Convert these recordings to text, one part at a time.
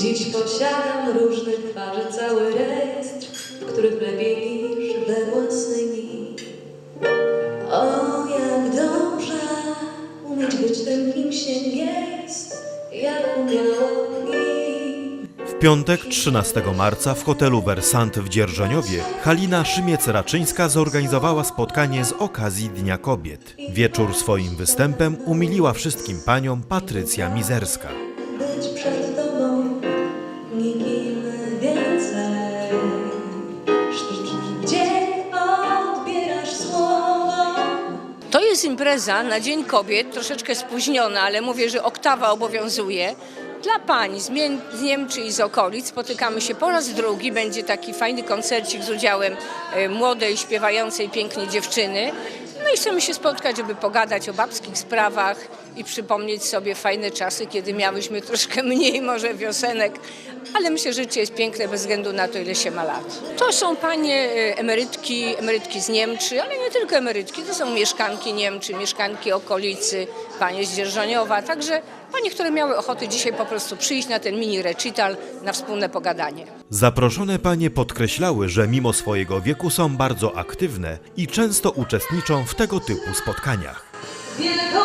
Dziś posiadam różnych twarzy cały rejestr, których lepiej niż we własnej mi. O, jak dobrze umieć być tym, kim się jest, jak umiało mi. W piątek 13 marca w hotelu Versant w Dzierżoniowie Halina Szymiec-Raczyńska zorganizowała spotkanie z okazji Dnia Kobiet. Wieczór swoim występem umiliła wszystkim paniom Patrycja Mizerska. Jest impreza na Dzień Kobiet, troszeczkę spóźniona, ale mówię, że oktawa obowiązuje. Dla pań z, Mie- z Niemczy i z okolic spotykamy się po raz drugi. Będzie taki fajny koncercik z udziałem e, młodej, śpiewającej pięknie dziewczyny. No i chcemy się spotkać, żeby pogadać o babskich sprawach i przypomnieć sobie fajne czasy, kiedy miałyśmy troszkę mniej może wiosenek, ale myślę, że życie jest piękne bez względu na to, ile się ma lat. To są panie e, emerytki, emerytki z Niemczy, ale nie tylko emerytki, to są mieszkanki Niemczy, mieszkanki okolicy, panie z Dzierżoniowa, także panie, które miały ochotę dzisiaj po prostu przyjść na ten mini recital, na wspólne pogadanie. Zaproszone panie podkreślały, że mimo swojego wieku są bardzo aktywne i często uczestniczą w tego typu spotkaniach. Wielką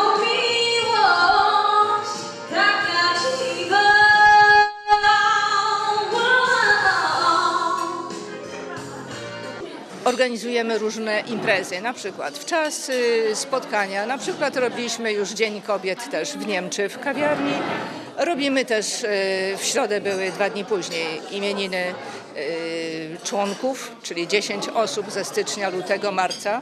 Organizujemy różne imprezy, na przykład w czas spotkania, na przykład robiliśmy już Dzień Kobiet też w Niemczy w kawiarni. Robimy też, y, w środę były dwa dni później imieniny y, członków, czyli 10 osób ze stycznia, lutego, marca.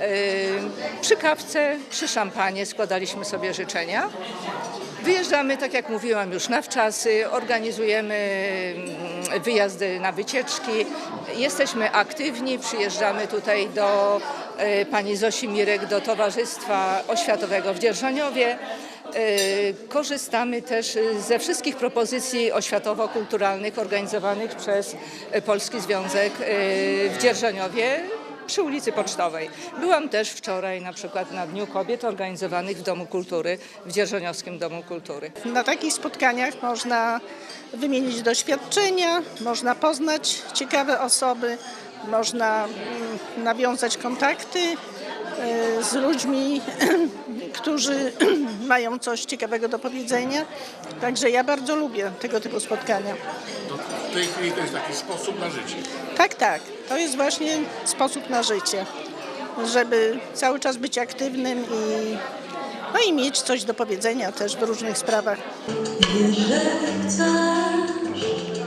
Y, Przy kawce, przy szampanie składaliśmy sobie życzenia. Wyjeżdżamy, tak jak mówiłam, już na wczasy, organizujemy mm, wyjazdy na wycieczki. Jesteśmy aktywni, przyjeżdżamy tutaj do e, pani Zosi Mirek, do Towarzystwa Oświatowego w Dzierżoniowie. E, Korzystamy też ze wszystkich propozycji oświatowo-kulturalnych organizowanych przez Polski Związek w Dzierżoniowie przy ulicy Pocztowej. Byłam też wczoraj na przykład na Dniu Kobiet organizowanych w Domu Kultury, w Dzierżoniowskim Domu Kultury. Na takich spotkaniach można wymienić doświadczenia, można poznać ciekawe osoby, można mm, nawiązać kontakty e, z ludźmi, którzy mają coś ciekawego do powiedzenia. Także ja bardzo lubię tego typu spotkania. W tej chwili to jest taki sposób na życie. Tak, tak, to jest właśnie sposób na życie, żeby cały czas być aktywnym i, no i mieć coś do powiedzenia też w różnych sprawach. Jeżeli chcesz,